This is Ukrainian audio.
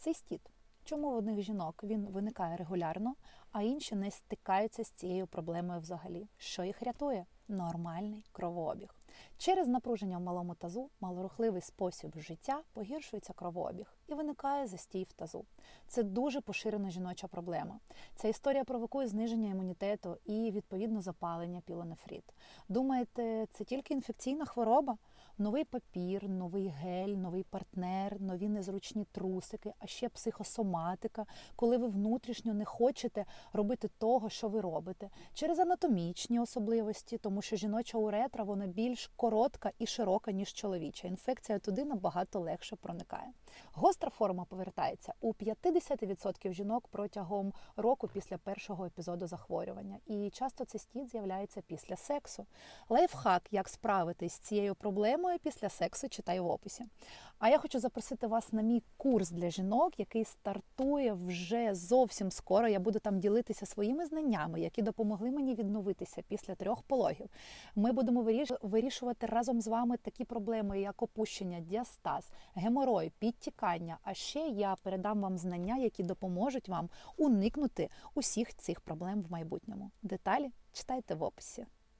Цистіт. Чому в одних жінок він виникає регулярно, а інші не стикаються з цією проблемою взагалі? Що їх рятує? Нормальний кровообіг. Через напруження в малому тазу, малорухливий спосіб життя погіршується кровообіг і виникає застій в тазу. Це дуже поширена жіноча проблема. Ця історія провокує зниження імунітету і відповідно запалення пілонефрит. Думаєте, це тільки інфекційна хвороба? Новий папір, новий гель, новий партнер, нові незручні трусики, а ще психосоматика, коли ви внутрішньо не хочете робити того, що ви робите, через анатомічні особливості, тому що жіноча уретра вона більш коротка і широка, ніж чоловіча. Інфекція туди набагато легше проникає. Гостра форма повертається у 50% жінок протягом року після першого епізоду захворювання, і часто цистіт з'являється після сексу. Лайфхак, як справитись з цією проблемою після сексу, читай в описі. А я хочу запросити вас на мій курс для жінок, який стартує вже зовсім скоро. Я буду там ділитися своїми знаннями, які допомогли мені відновитися після трьох пологів. Ми будемо виріш- вирішувати разом з вами такі проблеми, як опущення, діастаз, геморой, підтікання. А ще я передам вам знання, які допоможуть вам уникнути усіх цих проблем в майбутньому. Деталі читайте в описі.